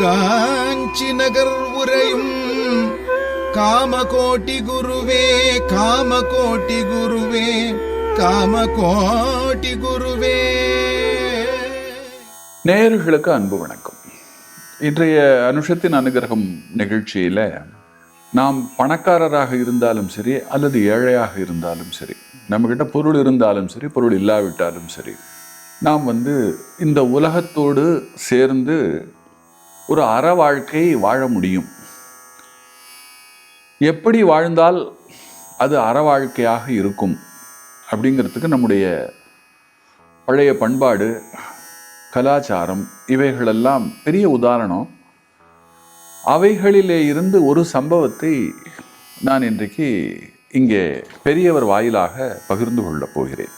காஞ்சி நகர் உரையும் காமகோட்டி குருவே காமகோட்டி குருவே காமகோட்டி குருவே. நேயர்களுக்கு அன்பு வணக்கம். இன்றைய அனுஷத்தின் அனுகிரகம் நிகழ்ச்சியில் நாம் பணக்காரராக இருந்தாலும் சரி அல்லது ஏழையாக இருந்தாலும் சரி நம்மக்கிட்ட பொருள் இருந்தாலும் சரி பொருள் இல்லாவிட்டாலும் சரி நாம் வந்து இந்த உலகத்தோடு சேர்ந்து ஒரு அற வாழ்க்கை வாழ முடியும். எப்படி வாழ்ந்தால் அது அற வாழ்க்கையாக இருக்கும் அப்படிங்கிறதுக்கு நம்முடைய பழைய பண்பாடு கலாச்சாரம் இவைகளெல்லாம் பெரிய உதாரணம். அவைகளிலே இருந்து ஒரு சம்பவத்தை நான் இன்றைக்கு இங்கே பெரியவர் வாயிலாக பகிர்ந்து கொள்ளப் போகிறேன்.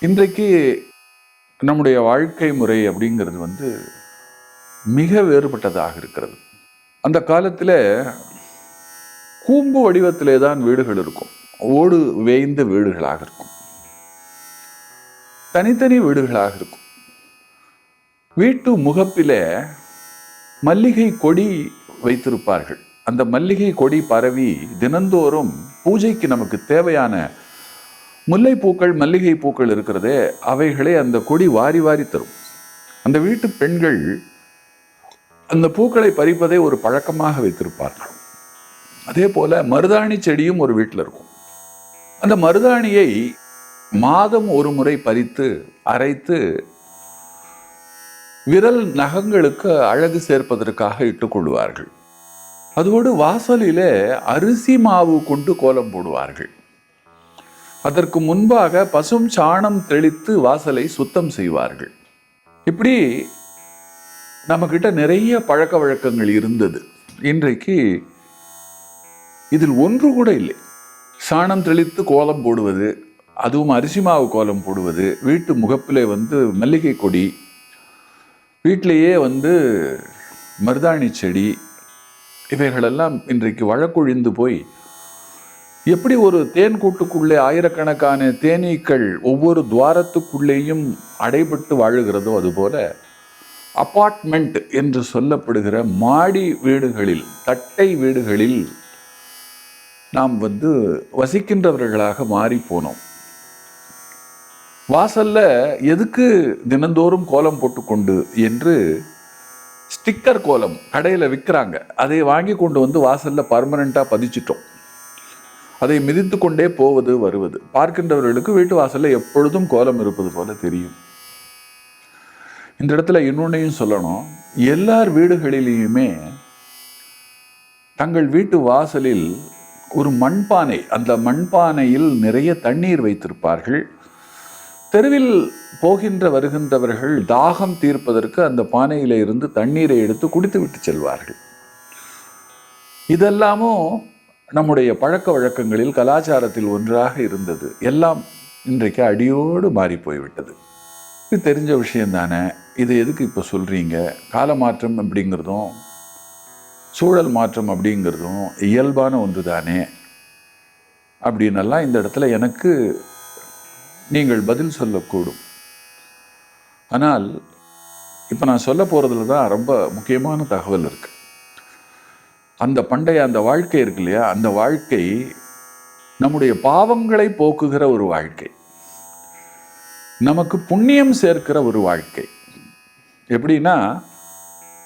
இன்றைக்கு நம்முடைய வாழ்க்கை முறை அப்படிங்கிறது வந்து மிக வேறுபட்டதாக இருக்கிறது. அந்த காலத்தில் கூம்பு வடிவத்திலே தான் வீடுகள் இருக்கும். ஓடு வேய்ந்த வீடுகளாக இருக்கும். தனித்தனி வீடுகளாக இருக்கும். வீட்டு முகப்பிலே மல்லிகை கொடி வைத்திருப்பார்கள். அந்த மல்லிகை கொடி பரவி தினந்தோறும் பூஜைக்கு நமக்கு தேவையான முல்லைப்பூக்கள் மல்லிகை பூக்கள் இருக்கிறதே அவைகளை அந்த கொடி வாரி வாரி தரும். அந்த வீட்டு பெண்கள் அந்த பூக்களை பறிப்பதை ஒரு பழக்கமாக வைத்திருப்பார்கள். அதே போல மருதாணி செடியும் ஒரு வீட்டில் இருக்கும். அந்த மருதாணியை மாதம் ஒரு முறை பறித்து அரைத்து விரல் நகங்களுக்கு அழகு சேர்ப்பதற்காக இட்டுக்கொள்வார்கள் அதோடு வாசலிலே அரிசி மாவு கொண்டு கோலம் போடுவார்கள். அதற்கு முன்பாக பசும் சாணம் தெளித்து வாசலை சுத்தம் செய்வார்கள். இப்படி நம்மக்கிட்ட நிறைய பழக்க வழக்கங்கள் இருந்தது. இன்றைக்கு இதில் ஒன்று கூட இல்லை. சாணம் தெளித்து கோலம் போடுவது அதுவும் அரிசி மாவு கோலம் போடுவது வீட்டு முகப்பிலே வந்து மல்லிகை கொடி வீட்டிலேயே வந்து மருதாணி செடி இவைகளெல்லாம் இன்றைக்கு வழக்கொழிந்து போய் எப்படி ஒரு தேன் கூட்டுக்குள்ளே ஆயிரக்கணக்கான தேனீக்கள் ஒவ்வொரு துவாரத்துக்குள்ளேயும் அடைபட்டு வாழுகிறதோ அதுபோல அப்பார்ட்மெண்ட் என்று சொல்லப்படுகிற மாடி வீடுகளில் தட்டை வீடுகளில் நாம் வந்து வசிக்கின்றவர்களாக மாறி போனோம். வாசல்ல எதுக்கு தினந்தோறும் கோலம் போட்டுக்கொண்டு என்று ஸ்டிக்கர் கோலம் கடையில் விற்கிறாங்க அதை வாங்கி கொண்டு வந்து வாசலில் பர்மனெண்ட்டாக பதிச்சிட்டோம். அதை மிதித்து கொண்டே போவது வருவது. பார்க்கின்றவர்களுக்கு வீட்டு வாசலில் எப்பொழுதும் கோலம் இருப்பது போல தெரியும். இந்த இடத்துல இன்னொன்னையும் சொல்லணும். எல்லார் வீடுகளிலேயுமே தங்கள் வீட்டு வாசலில் ஒரு மண்பானை அந்த மண்பானையில் நிறைய தண்ணீர் வைத்திருப்பார்கள். தெருவில் போகின்ற வருகின்றவர்கள் தாகம் தீர்ப்பதற்கு அந்த பானையில் இருந்து தண்ணீரை எடுத்து குடித்து விட்டு செல்வார்கள். இதெல்லாமும் நம்முடைய பழக்க வழக்கங்களில் கலாச்சாரத்தில் ஒன்றாக இருந்தது. எல்லாம் இன்றைக்கு அடியோடு மாறி போய்விட்டது. இது தெரிஞ்ச விஷயம் தானே இது எதுக்கு இப்போ சொல்கிறீங்க கால மாற்றம் அப்படிங்கிறதும் சூழல் மாற்றம் அப்படிங்கிறதும் இயல்பான ஒன்று தானே அப்படின்னெல்லாம் இந்த இடத்துல எனக்கு நீங்கள் பதில் சொல்லக்கூடும். ஆனால் இப்போ நான் சொல்ல போகிறதுல தான் ரொம்ப முக்கியமான தகவல் இருக்கு. அந்த பண்டைய அந்த வாழ்க்கை இருக்கு இல்லையா? அந்த வாழ்க்கை நம்முடைய பாவங்களை போக்குகிற ஒரு வாழ்க்கை. நமக்கு புண்ணியம் சேர்க்கிற ஒரு வாழ்க்கை. எப்படின்னா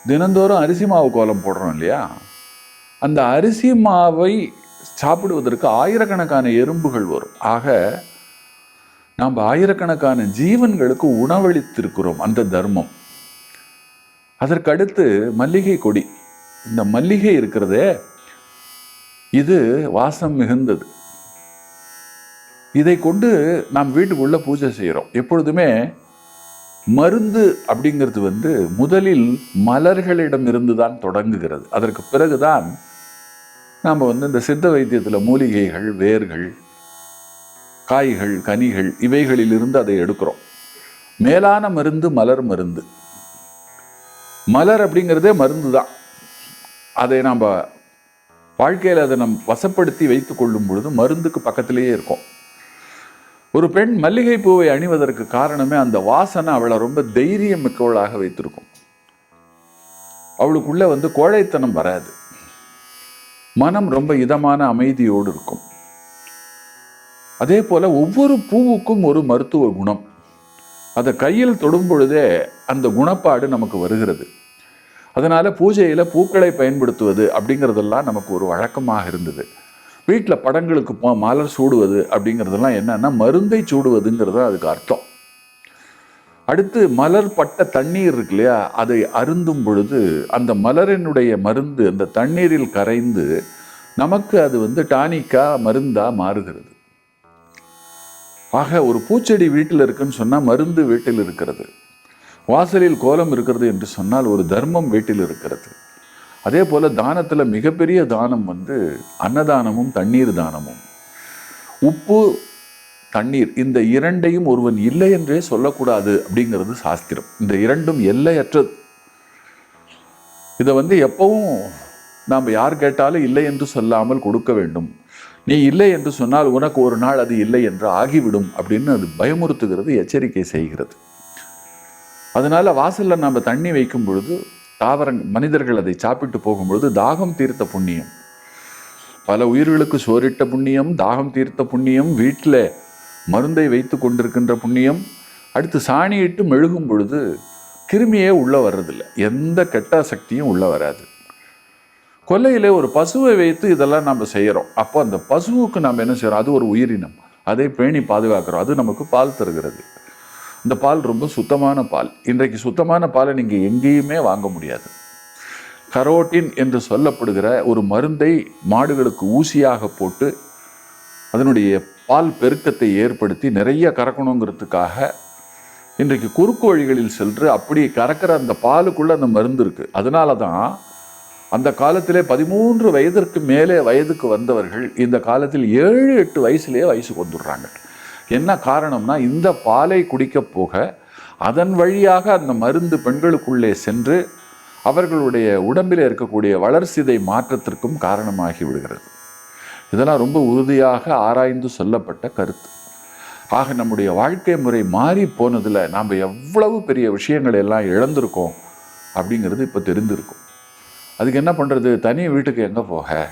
தினந்தோறும் அரிசி மாவு கோலம் போடுறோம் இல்லையா? அந்த அரிசி மாவை சாப்பிடுவதற்கு ஆயிரக்கணக்கான எறும்புகள் வரும். ஆக நாம் ஆயிரக்கணக்கான ஜீவன்களுக்கு உணவளித்திருக்கிறோம் அந்த தர்மம். அதற்கடுத்து மல்லிகை கொடி. இந்த மல்லிகை இருக்கிறதே இது வாசம் மிகுந்தது. இதை கொண்டு நாம் வீட்டுக்குள்ளே பூஜை செய்கிறோம். எப்பொழுதுமே மருந்து அப்படிங்கிறது வந்து முதலில் மலர்களிடமிருந்து தான் தொடங்குகிறது. அதற்கு பிறகுதான் நாம் வந்து இந்த சித்த வைத்தியத்தில் மூலிகைகள் வேர்கள் காய்கள் கனிகள் இவைகளிலிருந்து அதை எடுக்கிறோம். மேலான மருந்து மலர் மருந்து. மலர் அப்படிங்கிறதே மருந்து தான். அதை நாம் வாழ்க்கையில் அதை நம் வசப்படுத்தி வைத்து கொள்ளும் பொழுது மருந்துக்கு பக்கத்திலேயே இருக்கும். ஒரு பெண் மல்லிகை பூவை அணிவதற்கு காரணமே அந்த வாசனை அவளை ரொம்ப தைரியம் மிக்கவளாக வைத்திருக்கும். அவளுக்குள்ள வந்து கோழைத்தனம் வராது. மனம் ரொம்ப இதமான அமைதியோடு இருக்கும். அதே போல ஒவ்வொரு பூவுக்கும் ஒரு மருத்துவ குணம். அதை கையில் தொடும் பொழுதே அந்த குணப்பாடு நமக்கு வருகிறது. அதனால பூஜையில பூக்களை பயன்படுத்துவது அப்படிங்கிறதெல்லாம் நமக்கு ஒரு வழக்கமாக இருந்தது. வீட்டில் படங்களுக்கு போ- மலர் சூடுவது அப்படிங்கிறதெல்லாம் என்னன்னா மருந்தை சூடுவதுங்கிறது அதுக்கு அர்த்தம். அடுத்து மலர் பட்ட தண்ணீர் இருக்கு இல்லையா அதை அருந்தும் பொழுது அந்த மலரினுடைய மருந்து அந்த தண்ணீரில் கரைந்து நமக்கு அது வந்து டானிக்கா மருந்தா மாறுகிறது. ஆக ஒரு பூச்செடி வீட்டில் இருக்குன்னு சொன்னால் மருந்து வீட்டில் இருக்கிறது. வாசலில் கோலம் இருக்கிறது என்று சொன்னால் ஒரு தர்மம் வீட்டில் இருக்கிறது. அதே போல் தானத்தில் மிகப்பெரிய தானம் வந்து அன்னதானமும் தண்ணீர் தானமும். உப்பு தண்ணீர் இந்த இரண்டையும் ஒருவன் இல்லை என்றே சொல்லக்கூடாது அப்படிங்கிறது சாஸ்திரம். இந்த இரண்டும் எல்லையற்றது. இதை வந்து எப்பவும் நாம் யார் கேட்டாலும் இல்லை என்று சொல்லாமல் கொடுக்க வேண்டும். நீ இல்லை என்று சொன்னால் உனக்கு ஒரு நாள் அது இல்லை என்று ஆகிவிடும் அப்படின்னு அது பயமுறுத்துகிறது எச்சரிக்கை செய்கிறது. அதனால் வாசலில் நாம் தண்ணி வைக்கும் பொழுது தாவரங் மனிதர்கள் அதை சாப்பிட்டு போகும்பொழுது தாகம் தீர்த்த புண்ணியம். பல உயிர்களுக்கு சோறிட்ட புண்ணியம் தாகம் தீர்த்த புண்ணியம் வீட்டில் மருந்தை வைத்து கொண்டிருக்கின்ற புண்ணியம் அடுத்து சாணியிட்டு மெழுகும் பொழுது கிருமியே உள்ளே வர்றதில்லை. எந்த கெட்ட சக்தியும் உள்ள வராது. கொல்லையில் ஒரு பசுவை வைத்து இதெல்லாம் நம்ம செய்கிறோம் அப்போ அந்த பசுவுக்கு நம்ம என்ன செய்கிறோம் அது ஒரு உயிரினம். அதை பேணி பாதுகாக்கிறோம். அது நமக்கு பால் தருகிறது. இந்த பால் ரொம்ப சுத்தமான பால். இன்றைக்கு சுத்தமான பாலை நீங்கள் எங்கேயுமே வாங்க முடியாது. கரோட்டின் என்று சொல்லப்படுகிற ஒரு மருந்தை மாடுகளுக்கு ஊசியாக போட்டு அதனுடைய பால் பெருக்கத்தை ஏற்படுத்தி நிறைய கறக்கணுங்கிறதுக்காக இன்றைக்கு குறுக்கு வழிகளில் சென்று அப்படி கறக்கிற அந்த பாலுக்குள்ளே அந்த மருந்து இருக்குது அதனால தான் அந்த காலத்திலே பதிமூன்று வயதிற்கு மேலே வயதுக்கு வந்தவர்கள் இந்த காலத்தில் ஏழு எட்டு வயசுலேயே வயசுக்கு வந்துடுறாங்க என்ன காரணம்னா இந்த பாலை குடிக்க போக அதன் வழியாக அந்த மருந்து பெண்களுக்குள்ளே சென்று அவர்களுடைய உடம்பில் இருக்கக்கூடிய வளர்சிதை மாற்றத்திற்கும் காரணமாகி விடுகிறது. இதெல்லாம் ரொம்ப உறுதியாக ஆராய்ந்து சொல்லப்பட்ட கருத்து. ஆக நம்முடைய வாழ்க்கை முறை மாறி போனதில் நாம் எவ்வளவு பெரிய விஷயங்களை எல்லாம் இழந்திருக்கோம் அப்படிங்கிறது இப்போ தெரிந்திருக்கும். அதுக்கு என்ன பண்ணுறது தனி வீட்டுக்கு எங்கே போக?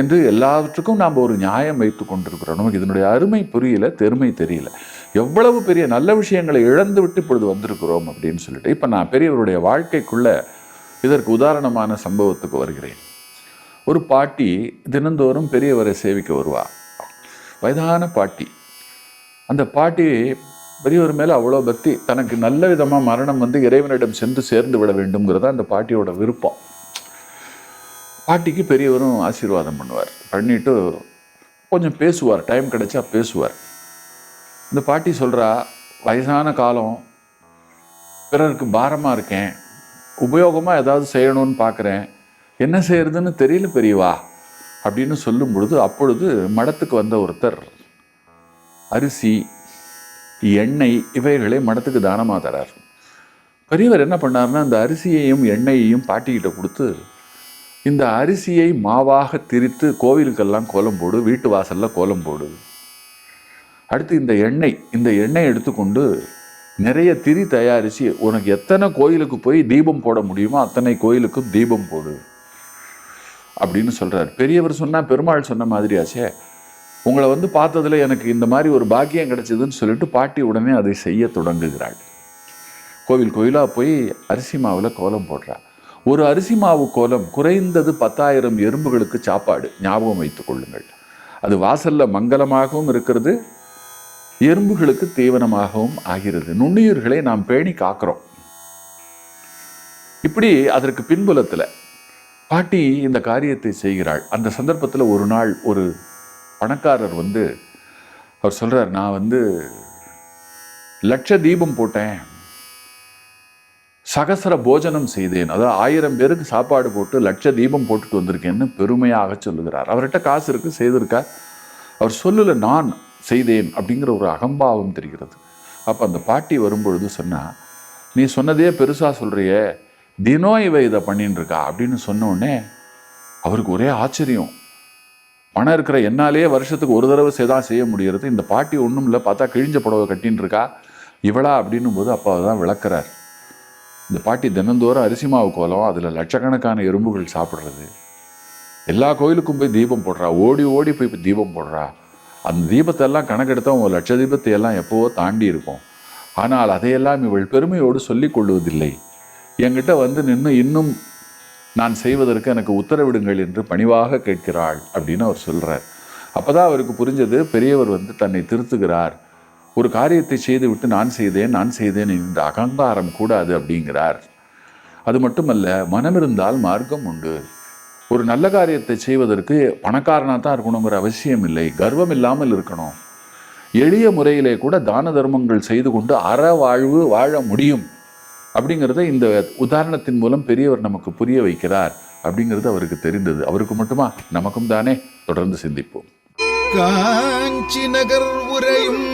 என்று எல்லாவற்றுக்கும் நாம் ஒரு நியாயம் வைத்து கொண்டிருக்கிறோம். நமக்கு இதனுடைய அருமை புரியல பெருமை தெரியல. எவ்வளவு பெரிய நல்ல விஷயங்களை இழந்து விட்டு இப்பொழுது வந்திருக்கிறோம் அப்படின்னு சொல்லிட்டு இப்போ நான் பெரியவருடைய வாழ்க்கைக்குள்ள இதற்கு உதாரணமான சம்பவத்துக்கு வருகிறேன். ஒரு பாட்டி தினந்தோறும் பெரியவரை சேவிக்க வருவா. வயதான பாட்டி. அந்த பாட்டி பெரியவர் மேலே அவ்வளோ பக்தி தனக்கு நல்ல விதமாக மரணம் வந்து இறைவனிடம் சென்று சேர்ந்து விட வேண்டும்ங்கிறது அந்த பாட்டியோட விருப்பம். பாட்டிக்கு பெரியவரும் ஆசீர்வாதம் பண்ணுவார். பண்ணிவிட்டு கொஞ்சம் பேசுவார். டைம் கிடைச்சா பேசுவார். இந்த பாட்டி சொல்கிறா வயசான காலம் பிறருக்கு பாரமாக இருக்கேன். உபயோகமாக ஏதாவது செய்யணும்னு பார்க்குறேன் என்ன செய்யறதுன்னு தெரியல பெரியவா அப்படின்னு சொல்லும் பொழுது அப்பொழுது மடத்துக்கு வந்த ஒருத்தர் அரிசி எண்ணெய் இவைகளை மடத்துக்கு தானமாக தரார். பெரியவர் என்ன பண்ணாருன்னா அந்த அரிசியையும் எண்ணெயையும் பாட்டிக்கிட்ட கொடுத்து இந்த அரிசியை மாவாக திரித்து கோவிலுக்கெல்லாம் கோலம் போடு வீட்டு வாசலில் கோலம் போடு. அடுத்து இந்த எண்ணெய் இந்த எண்ணெய் எடுத்துக்கொண்டு நிறைய திரி தயாரித்து உனக்கு எத்தனை கோயிலுக்கு போய் தீபம் போட முடியுமோ அத்தனை கோயிலுக்கும் தீபம் போடு அப்படின்னு சொல்கிறார் பெரியவர் சொன்னால் பெருமாள் சொன்ன மாதிரியாச்சே உங்களை வந்து பார்த்ததுல எனக்கு இந்த மாதிரி ஒரு பாக்கியம் கிடைச்சதுன்னு சொல்லிட்டு பாட்டி உடனே அதை செய்ய தொடங்குகிறாள். கோவில் கோயிலாக போய் அரிசி மாவில் கோலம் போடுறா. ஒரு அரிசி மாவு கோலம் குறைந்தது பத்தாயிரம் எறும்புகளுக்கு சாப்பாடு. ஞாபகம் வைத்துக் கொள்ளுங்கள். அது வாசல்ல மங்களமாகவும் இருக்கிறது எறும்புகளுக்கு தீவனமாகவும் ஆகிறது. நுண்ணுயிர்களை நாம் பேணி காக்கிறோம். இப்படி அதற்கு பின்புலத்தில் பாட்டி இந்த காரியத்தை செய்கிறாள். அந்த சந்தர்ப்பத்தில் ஒரு நாள் ஒரு பணக்காரர் வந்து அவர் சொல்கிறார் நான் வந்து லட்ச தீபம் போட்டேன். சகசர போஜனம் செய்தேன். அதாவது ஆயிரம் பேருக்கு சாப்பாடு போட்டு லட்ச தீபம் போட்டுட்டு வந்திருக்கேன்னு பெருமையாக சொல்லுகிறார். அவர்கிட்ட காசு இருக்கு செய்திருக்கா அவர் சொல்லல நான் செய்தேன் அப்படிங்கிற ஒரு அகம்பாவம் தெரிகிறது. அப்போ அந்த பாட்டி வரும்பொழுது சொன்னா நீ சொன்னதே பெருசாக சொல்கிறியே தினம் இவ இதை பண்ணின்னு இருக்கா அப்படின்னு சொன்னோடனே அவருக்கு ஒரே ஆச்சரியம். பணம் இருக்கிற என்னாலே வருஷத்துக்கு ஒரு தடவை செய்தான் செய்ய முடியறது. இந்த பாட்டி ஒன்றும் இல்லை பார்த்தா கிழிஞ்ச புடவை கட்டின்னு இருக்கா இவளா அப்படின்னும் போது அப்போ தான் விளக்குறார். இந்த பாட்டி தினந்தோறும் அரிசி மாவு கோலம் அதில் லட்சக்கணக்கான எறும்புகள் சாப்பிட்றது. எல்லா கோயிலுக்கும் போய் தீபம் போடுறா ஓடி ஓடி போய் இப்போ தீபம் போடுறா. அந்த தீபத்தெல்லாம் கணக்கெடுத்தால் உங்கள் லட்ச தீபத்தை எல்லாம் எப்போவோ தாண்டி இருக்கும். ஆனால் அதையெல்லாம் இவள் பெருமையோடு சொல்லிக் கொள்வதில்லை. என்கிட்ட வந்து நின்று இன்னும் நான் செய்வதற்கு எனக்கு உத்தரவிடுங்கள் என்று பணிவாக கேட்கிறாள் அப்படின்னு அவர் சொல்கிறார் அப்போ தான் அவருக்கு புரிஞ்சது பெரியவர் வந்து தன்னை திருத்துகிறார். ஒரு காரியத்தை செய்துவிட்டு நான் செய்தேன் நான் செய்தேன் என்ற அகங்காரம் கூடாது அப்படிங்கிறார். அது மட்டுமல்ல மனம் இருந்தால் மார்க்கம் உண்டு. ஒரு நல்ல காரியத்தை செய்வதற்கு பணக்காரனாக தான் இருக்கணுங்கிற அவசியம் இல்லை. கர்வம் இல்லாமல் இருக்கணும். எளிய முறையிலே கூட தான தர்மங்கள் செய்து கொண்டு அற வாழ்வு வாழ முடியும் அப்படிங்கிறத இந்த உதாரணத்தின் மூலம் பெரியவர் நமக்கு புரிய வைக்கிறார் அப்படிங்கிறது அவருக்கு தெரிந்தது. அவருக்கு மட்டுமா? நமக்கும் தானே. தொடர்ந்து சிந்திப்போம். காஞ்சி நகர் உரையும்